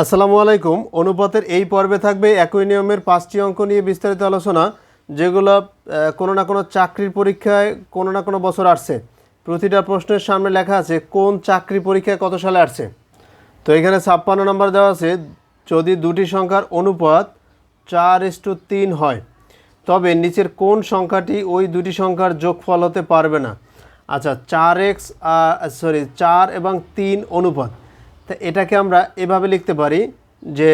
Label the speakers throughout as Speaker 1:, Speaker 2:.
Speaker 1: আসসালামু আলাইকুম। অনুপাতের এই পর্বে থাকবে একই নিয়মের পাঁচটি অঙ্ক নিয়ে বিস্তারিত আলোচনা, যেগুলো কোনো না কোনো চাকরির পরীক্ষায় কোনো না কোনো বছর আসছে। প্রতিটা প্রশ্নের সামনে লেখা আছে, কোন চাকরি পরীক্ষায় কত সালে আসছে? তো এখানে ছাপ্পান্ন নম্বর দেওয়া আছে, যদি দুটি সংখ্যার অনুপাত চার ইস্টু তিন হয়, তবে নিচের কোন সংখ্যাটি ওই দুটি সংখ্যার যোগফল হতে পারবে না? আচ্ছা চার এক্স সরি, চার এবং তিন অনুপাত। তা এটাকে আমরা এভাবে লিখতে পারি যে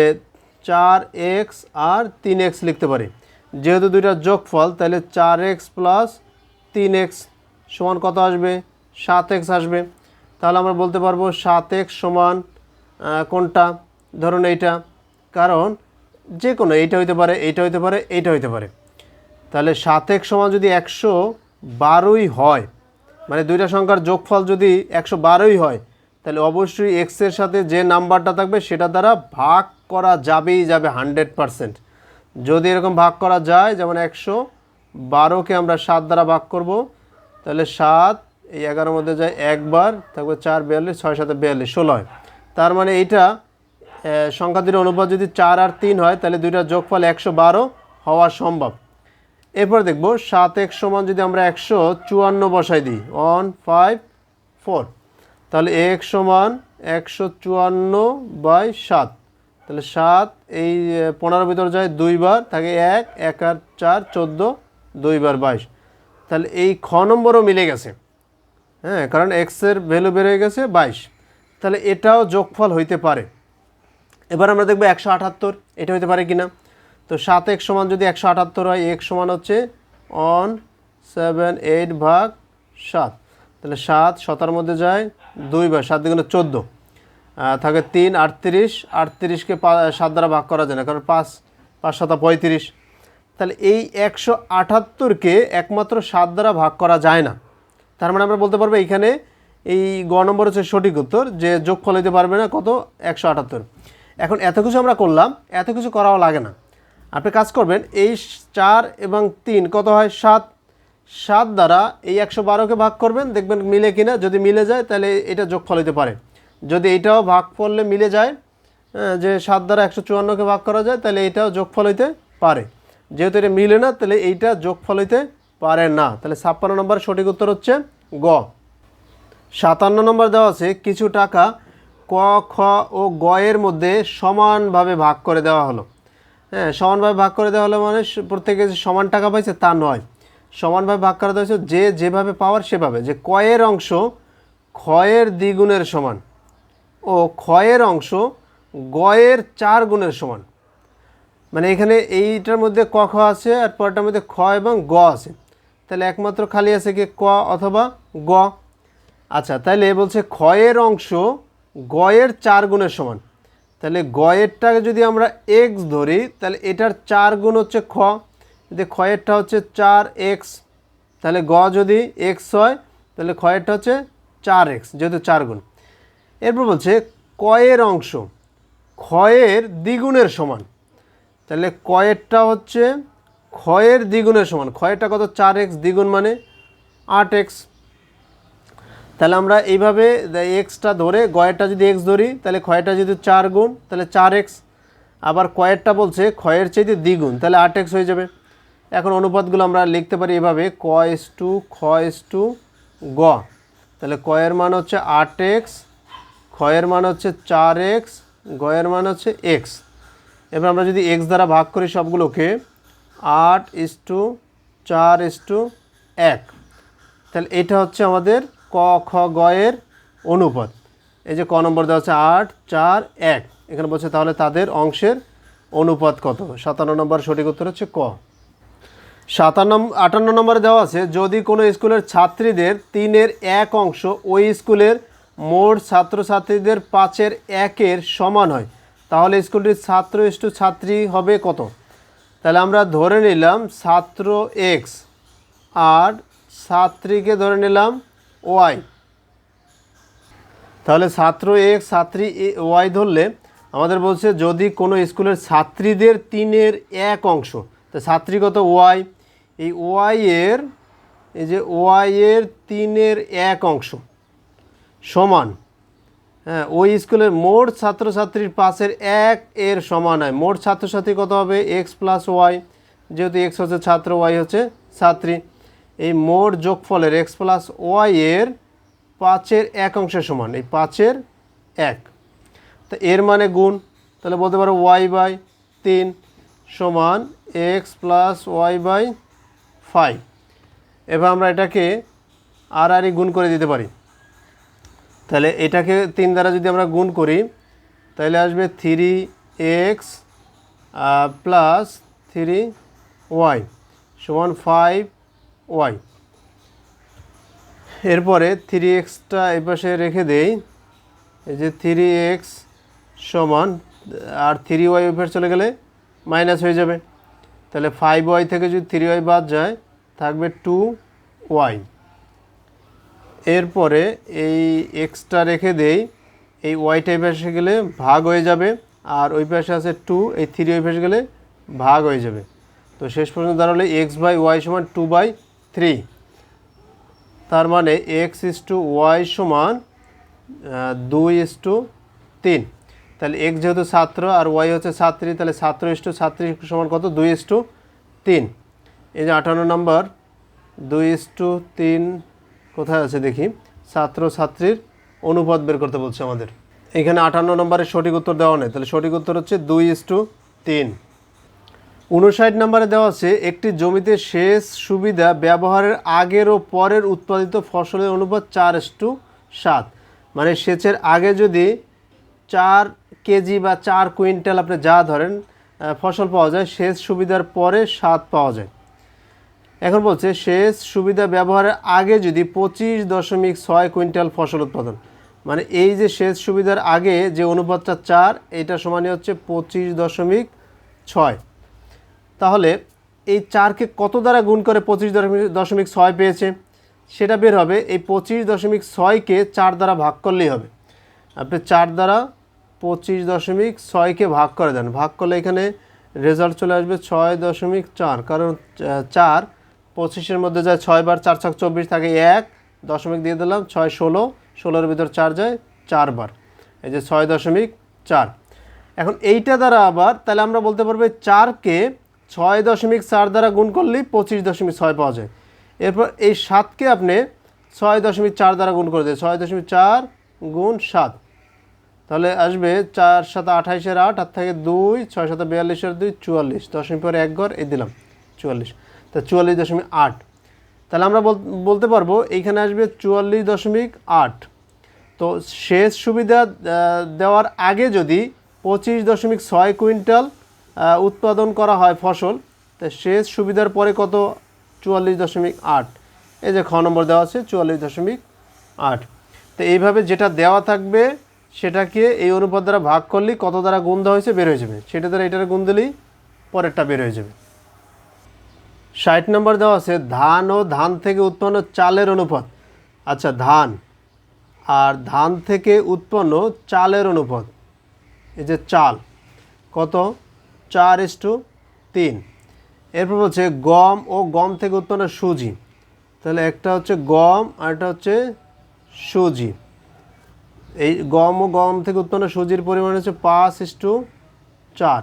Speaker 1: চার এক্স আর তিন এক্স লিখতে পারি। যেহেতু দুইটা যোগফল, তাহলে চার এক্স প্লাস তিন এক্স সমান কত আসবে? সাত এক্স আসবে। তাহলে আমরা বলতে পারব সাত এক্স সমান কোনটা? ধরুন এইটা। কারণ যে কোনো এইটা হইতে পারে, এইটা হইতে পারে, এইটা হইতে পারে। তাহলে সাত এক সমান যদি একশো বারোই হয় মানে দুইটা সংখ্যার যোগফল যদি একশো বারোই হয় তাহলে অবশ্যই এক্সের সাথে যে নাম্বারটা থাকবে সেটা দ্বারা ভাগ করা যাবেই যাবে হান্ড্রেড পারসেন্ট। যদি এরকম ভাগ করা যায়, যেমন একশো, বারোকে আমরা সাত দ্বারা ভাগ করব, তাহলে সাত, এই এগারোর মধ্যে যায় একবার থাকবে চার বিয়াল্লিশ, ছয় সাথে বিয়াল্লিশ, ষোলো হয়। তার মানে এইটা সংখ্যা দুটোর অনুপাত যদি চার আর তিন হয়, তাহলে দুইটা যোগফল একশো বারো হওয়া সম্ভব। এরপর দেখব, সাত এক সমান যদি আমরা একশো, চুয়ান্ন বসাই দিই, ওয়ান, ফাইভ, ফোর। তাহলে এক সমান একশো চুয়ান্ন বাই সাত। তাহলে সাত এই পনেরো ভিতর যায় দুইবার থাকে এক এক আর চার, চোদ্দ, দুইবার বাইশ। তাহলে এই খ নম্বরও মিলে গেছে। হ্যাঁ কারণ এক্সের ভ্যালু বেড়ে গেছে বাইশ। তাহলে এটাও যোগফল হইতে পারে। এবার আমরা দেখব একশো আটাত্তর, এটা হতে পারে কি না তো সাত এক সমান যদি একশো আটাত্তর হয় এক সমান হচ্ছে অন সেভেন এইট ভাগ সাত। তাহলে সাত শতার মধ্যে যায় দুই ভাগ সাত দিগুলো চোদ্দ। থাকে তিন, আটত্রিশ, আটত্রিশকে সাত দ্বারা ভাগ করা যায় না, কারণ পাঁচ পাঁচ শতা পঁয়ত্রিশ। তাহলে এই একশো আটাত্তরকে একমাত্র সাত দ্বারা ভাগ করা যায় না। তার মানে আমরা বলতে পারব এইখানে এই গ নম্বর হচ্ছে সঠিক উত্তর, যে যোগফল হইতে পারবে না কত? একশো আটাত্তর। এখন এত কিছু আমরা করলাম, এত কিছু করাও লাগে না। আপনি কাজ করবেন, এই চার এবং তিন কত হয়? সাত। সাত দ্বারা এই একশো বারোকে ভাগ করবেন, দেখবেন মিলে কিনা, যদি মিলে যায় তাহলে এটা যোগফল হইতে পারে। যদি এটাও ভাগ করলে মিলে যায় যে সাত দ্বারা একশো চুয়ান্নকে ভাগ করা যায়, তাহলে এটাও যোগফল হইতে পারে। যেহেতু এটা মিলে না, তাহলে এইটা যোগফল হইতে পারে না। তাহলে ছাপ্পান্ন নম্বর সঠিক উত্তর হচ্ছে গ। সাতান্ন নম্বর দেওয়া আছে, কিছু টাকা ক, খ ও গ এর মধ্যে সমানভাবে ভাগ করে দেওয়া হলো। হ্যাঁ সমানভাবে ভাগ করে দেওয়া হলো মানে প্রত্যেকে যে সমান টাকা পাইছে তা নয়। সমানভাবে ভাগ করা হয়েছে, যে যেভাবে পাওয়ার সেভাবে, যে কয়ের অংশ ক্ষয়ের দ্বিগুণের সমান ও ক্ষয়ের অংশ গয়ের চার গুণের সমান। মানে এখানে এইটার মধ্যে ক, খ আছে আর পরটার মধ্যে খ এবং গ আছে। তাহলে একমাত্র খালি আছে কি ক অথবা গ? আচ্ছা তাহলে বলছে ক্ষয়ের অংশ গয়ের চার গুণের সমান। তাহলে গয়েরটাকে যদি আমরা এক্স ধরি, তাহলে এটার চার গুণ হচ্ছে খ। যদি ক্ষয়েরটা হচ্ছে চার এক্স, তাহলে গ যদি এক্স হয়, তাহলে ক্ষয়েরটা হচ্ছে চার এক্স, যেহেতু চার গুণ এরপর বলছে কয়ের অংশ, ক্ষয়ের দ্বিগুণের সমান। তাহলে কয়েরটা হচ্ছে, ক্ষয়ের দ্বিগুণের সমান। ক্ষয়েরটা কত? চার এক্স দ্বিগুণ মানে আট এক্স। তাহলে আমরা এইভাবে এক্সটা ধরে গয়েরটা যদি এক্স ধরি, তাহলে ক্ষয়টা যদি চার গুণ তাহলে চার এক্স। আবার কয়েরটা বলছে ক্ষয়ের চাইতে দ্বিগুণ, তাহলে আট এক্স হয়ে যাবে। এখন অনুপাতগুলো আমরা লিখতে পারি এভাবে, ক এস টু, খ এস টু, গ। তাহলে কয়ের মান হচ্ছে আট এক্স ক্ষয়ের মান হচ্ছে চার এক্স গয়ের মান হচ্ছে এক্স। এবার আমরা যদি এক্স দ্বারা ভাগ করি সবগুলোকে, আট ইস টু, চার ইস টু, এক। তাহলে এটা হচ্ছে আমাদের ক, খ গয়ের অনুপাত। এই যে ক নম্বর দেওয়া হচ্ছে আট, চার, এক। এখানে বলছে তাহলে তাদের অংশের অনুপাত কত? সাতান্ন নম্বর সঠিক উত্তর হচ্ছে ক। সাতান্ন আটান্ন নম্বরে দেওয়া আছে, যদি কোনো স্কুলের ছাত্রীদের তিনের এক অংশ, ওই স্কুলের মোট ছাত্রছাত্রীদের পাঁচের একের সমান হয়, তাহলে স্কুলটির ছাত্র ইস্টু ছাত্রী হবে কত? তাহলে আমরা ধরে নিলাম ছাত্র এক্স, আর ছাত্রীকে ধরে নিলাম ওয়াই। তাহলে ছাত্র এক্স, ছাত্রী ওয়াই ধরলে আমাদের বলছে, যদি কোনো স্কুলের ছাত্রীদের তিনের এক অংশ, তো ছাত্রীগত ওয়াই। এই ওয়াই এর, এই যে ওয়াই এর তিনের এক অংশ সমান হ্যাঁ ওই স্কুলের মোট ছাত্রছাত্রীর পাশের এক এর সমান হয়। মোট ছাত্রছাত্রী কত হবে? এক্স প্লাস ওয়াই, যেহেতু এক্স হচ্ছে ছাত্র, ওয়াই হচ্ছে ছাত্রী। এই মোট যোগফলের এক্স প্লাস ওয়াই এর পাঁচের এক অংশের সমান, এই পাঁচের এক। তা এর মানে গুণ, তাহলে বলতে পারো ওয়াই বাই তিন সমান X plus Y by five এবার আমরা এটাকে আর আরই গুণ করে দিতে পারি। তাহলে এটাকে তিন দ্বারা যদি আমরা গুণ করি, তাহলে আসবে three X plus three Y সমান ফাইভ ওয়াই এরপরে থ্রি এক্সটা এই পাশে রেখে দেই, এই যে থ্রি এক্স সমান, আর থ্রি ওয়াই ওই চলে গেলে মাইনাস হয়ে যাবে। তাহলে ফাইভ ওয়াই থেকে যদি থ্রি ওয়াই বাদ যায় থাকবে টু ওয়াই এরপরে এই এক্সট্রা রেখে দেই, এই ওয়াইটা এই পাশে গেলে ভাগ হয়ে যাবে, আর ওই পাশে আছে টু এই থ্রি ওই পাশে গেলে ভাগ হয়ে যাবে। তো শেষ পর্যন্ত দাঁড়ালে এক্স বাই ওয়াই সমান টু বাই থ্রি তার মানে এক্স ইস টু ওয়াই সমান দুই ইস টু তিন। তাহলে এক্স যেহেতু ছাত্র আর ওয়াই হচ্ছে ছাত্রী তাহলে ছাত্র ইস টু ছাত্রী সমান কত? দুই ইস টু তিন। এই যে আটান্ন নম্বর, দুই টু তিন, কোথায় আছে দেখি? ছাত্র ছাত্রীর অনুপাত বের করতে বলছে আমাদের। এখানে আটান্ন নম্বরের সঠিক উত্তর দেওয়া নেই, তাহলে সঠিক উত্তর হচ্ছে দুই টু তিন। উনষাট নম্বরে দেওয়া আছে, একটি জমিতে সেচ সুবিধা ব্যবহারের আগের ও পরের উৎপাদিত ফসলের অনুপাত চার টু সাত। মানে সেচের আগে যদি চার কেজি বা চার কুইন্টাল আপনি যা ধরেন ফসল পাওয়া যায়, সেচ সুবিধার পরে সাত পাওয়া যায়। এখন বলছে, সেচ সুবিধা ব্যবহারের আগে যদি পঁচিশ দশমিক ছয় কুইন্টাল ফসল উৎপাদন। মানে এই যে সেচ সুবিধার আগে যে অনুপাতটা চার, এটা সমানই হচ্ছে পঁচিশ দশমিক ছয়। তাহলে এই চারকে কত দ্বারা গুণ করে পঁচিশ দশমিক ছয় পেয়েছে? সেটা বের হবে, এই পঁচিশ দশমিক ছয়কে চার দ্বারা ভাগ করলেই হবে। আপনি চার দ্বারা পঁচিশ দশমিক ছয়কে ভাগ করে দেন। ভাগ করলে এখানে রেজাল্ট চলে আসবে ছয় দশমিক চার, কারণ চার পঁচিশের মধ্যে যায় ছয় বার, চার ছক চব্বিশ থাকে এক, দশমিক দিয়ে দিলাম, ছয় ষোলো, ষোলোর ভিতর চার যায় চারবার এই যে ছয় দশমিক চার। এখন এইটা দ্বারা আবার তাহলে আমরা বলতে পারব চারকে ছয় দশমিক চার দ্বারা গুণ করলেই পঁচিশ দশমিক ছয় পাওয়া যায়। এরপর এই সাতকে আপনি ছয় দশমিক চার দ্বারা গুণ করে দেয় ছয় দশমিক চার গুণ সাত। তাহলে আসবে চার সাত আঠাইশের আট আর থাকে দুই, ছয় সাত বিয়াল্লিশের দুই, চুয়াল্লিশ। দশমিক পরে এক ঘর, এই দিলাম, চুয়াল্লিশ। তা চুয়াল্লিশ দশমিক আট। তাহলে আমরা বল- বলতে পারব এইখানে আসবে চুয়াল্লিশ দশমিক আট। তো সেচ সুবিধা দেওয়ার আগে যদি পঁচিশ দশমিক ছয় কুইন্টাল উৎপাদন করা হয় ফসল, তা সেচ সুবিধার পরে কত? চুয়াল্লিশ দশমিক আট। এই যে খ নম্বর দেওয়া আছে, চুয়াল্লিশ দশমিক আট। তো এইভাবে যেটা দেওয়া থাকবে, সেটাকে এই অনুপাত দ্বারা ভাগ করলেই কত দ্বারা গুণ দেওয়া হয়েছে বের হয়ে যাবে। সেটা দ্বারা এটার গুণ দিলেই পরেরটা বের হয়ে যাবে। ষাট নম্বর দেওয়া আছে, ধান ও ধান থেকে উৎপন্ন চালের অনুপাত। আচ্ছা ধান। আর ধান থেকে উৎপন্ন চালের অনুপাত। এই যে চাল, কত? চার ইস টু তিন। এরপর বলছে গম ও গম থেকে উৎপন্ন সুজি। তাহলে একটা হচ্ছে গম আর একটা হচ্ছে সুজি। এই গম ও গম থেকে উৎপন্ন সুজির পরিমাণ হচ্ছে পাঁচ ইস টু চার।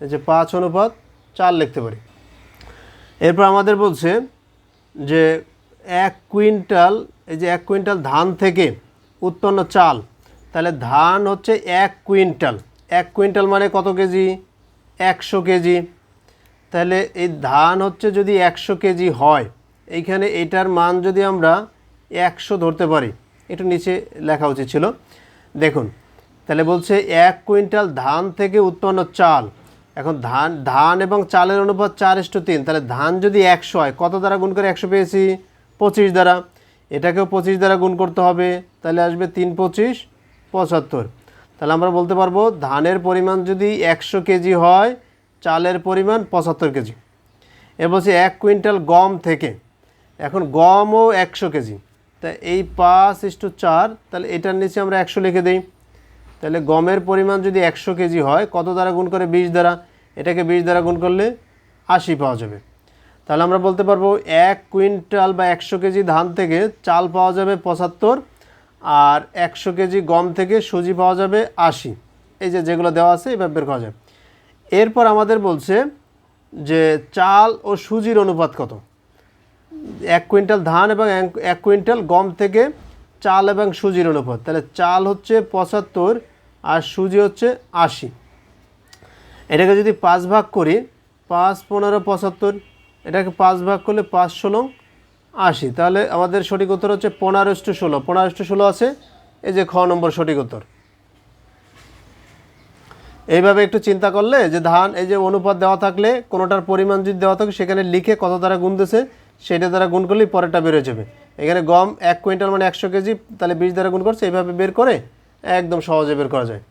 Speaker 1: এই যে পাঁচ অনুপাত চার লিখতে পারি। এরপর আমাদের বলছে যে এক কুইন্টাল, এই যে এক কুইন্টাল ধান থেকে উৎপন্ন চাল, তাহলে ধান হচ্ছে এক কুইন্টাল। এক কুইন্টাল মানে কত কেজি? একশো কেজি। তাহলে এই ধান হচ্ছে যদি একশো কেজি হয়, এইখানে এটার মান যদি আমরা একশো ধরতে পারি একটু নিচে লেখা উচিত ছিল। দেখুন, তাহলে বলছে এক কুইন্টাল ধান থেকে উৎপন্ন চাল এখন ধান ধান এবং চালের অনুপাত চার ইস্টু তিন, তাহলে ধান যদি একশো হয়, কত দ্বারা গুণ করে একশো পেয়েছি? পঁচিশ দ্বারা। এটাকেও পঁচিশ দ্বারা গুণ করতে হবে, তাহলে আসবে তিন পঁচিশ পঁচাত্তর। তাহলে আমরা বলতে পারব ধানের পরিমাণ যদি একশো কেজি হয়, চালের পরিমাণ পঁচাত্তর কেজি। এ বলছে এক কুইন্টাল গম থেকে। এখন গমও একশো কেজি। তা এই পাঁচ ইস্টু চার, তাহলে এটার নিচে আমরা একশো লিখে দিই। তাহলে গমের পরিমাণ যদি একশো কেজি হয়, কত দ্বারা গুণ করে বিশ দ্বারা? এটাকে বিশ দ্বারা গুণ করলে আশি পাওয়া যাবে। তাহলে আমরা বলতে পারব এক কুইন্টাল বা একশো কেজি ধান থেকে চাল পাওয়া যাবে পঁচাত্তর, আর একশো কেজি গম থেকে সুজি পাওয়া যাবে আশি। এই যে যেগুলো দেওয়া আছে এভাবে বের করা যায় এরপর আমাদের বলছে যে চাল ও সুজির অনুপাত কত? এক কুইন্টাল ধান এবং এক- কুইন্টাল গম থেকে চাল এবং সুজির অনুপাত। তাহলে চাল হচ্ছে পঁচাত্তর আর সুজি হচ্ছে আশি। এটাকে যদি পাঁচ ভাগ করি, পাঁচ পনেরো পঁচাত্তর, এটাকে পাঁচ ভাগ করলে পাঁচ ষোলো আশি। তাহলে আমাদের সঠিক উত্তর হচ্ছে পনেরো টু ষোলো। পনেরো টু ষোলো আছে, এই যে খ নম্বর সঠিক উত্তর। এইভাবে একটু চিন্তা করলে যে ধান, এই যে অনুপাত দেওয়া থাকলে, কোনোটার পরিমাণ যদি দেওয়া থাকে, সেখানে লিখে কত দ্বারা গুনতেছে সেটা দ্বারা গুণ করলেই পরেরটা বেরোয় যাবে। এখানে গম এক কুইন্টাল মানে একশো কেজি, তাহলে বিশ দ্বারা গুণ করছে, এইভাবে বের করে একদম সহজে বের করা যায়।